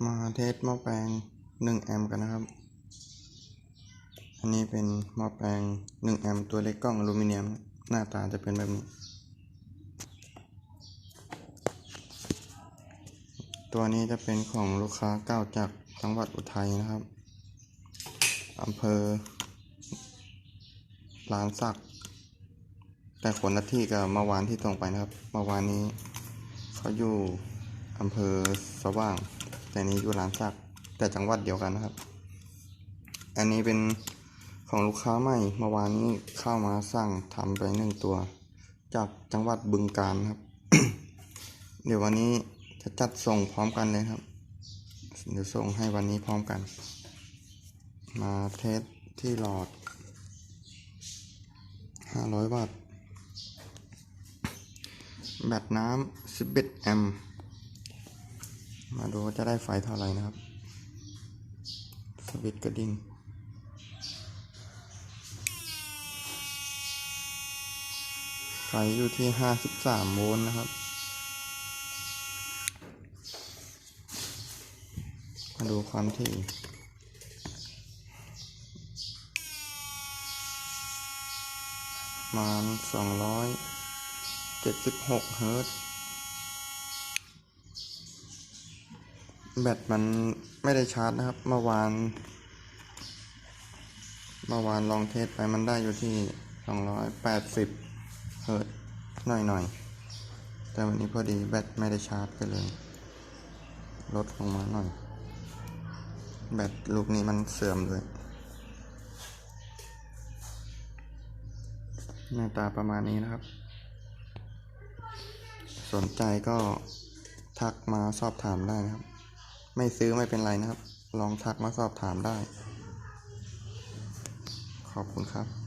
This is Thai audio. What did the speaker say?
มาเทสหม้อแปลง 1 แอมป์กันนะครับ อันนี้เป็นหม้อแปลง 1 แอมป์ตัวเล็กกล้องอลูมิเนียม หน้าตาจะเป็นแบบนี้ ตัวนี้จะเป็นของลูกค้าเก่าจากจังหวัดอุทัยนะครับอำเภอลานสัก แต่คนละที่กับเมื่อวานที่ส่งไปนะครับ เมื่อวานนี้เขาอยู่อำเภอสว่าง แต่นี้อยู่ลานสักแต่จังหวัดเดียวกันนะครับ อันนี้เป็นของลูกค้าใหม่เมื่อวานนี้เข้ามาสั่งทำไปหนึ่งตัว จากจังหวัดบึงกาฬครับ เดี๋ยววันนี้จะจัดส่งพร้อมกันเลยครับ เดี๋ยวส่งให้วันนี้พร้อมกัน มาเทสที่หลอด500วัตต์แบตน้ำ11แอมป์ มาดูว่าจะได้ไฟเท่าไหร่นะครับ สวิตกระดิ่งไฟอยู่ที่ 53 โวลต์นะครับ มาดูความถี่ประมาณ276 เฮิรตซ์ แบตมันไม่ได้ชาร์จนะครับ เมื่อวาน เมื่อวานลองเทสไปมันได้อยู่ที่ 280 เฮิร์ตซ์หน่อยๆ แต่วันนี้พอดีแบตไม่ได้ชาร์จก็เลย ลดลงมาหน่อย แบตลูกนี้มันเสื่อมด้วยหน้าตาประมาณนี้นะครับ สนใจก็ทักมาสอบถามได้นะครับ ไม่ซื้อไม่เป็นไรนะครับ ลองทักมาสอบถามได้ ขอบคุณครับ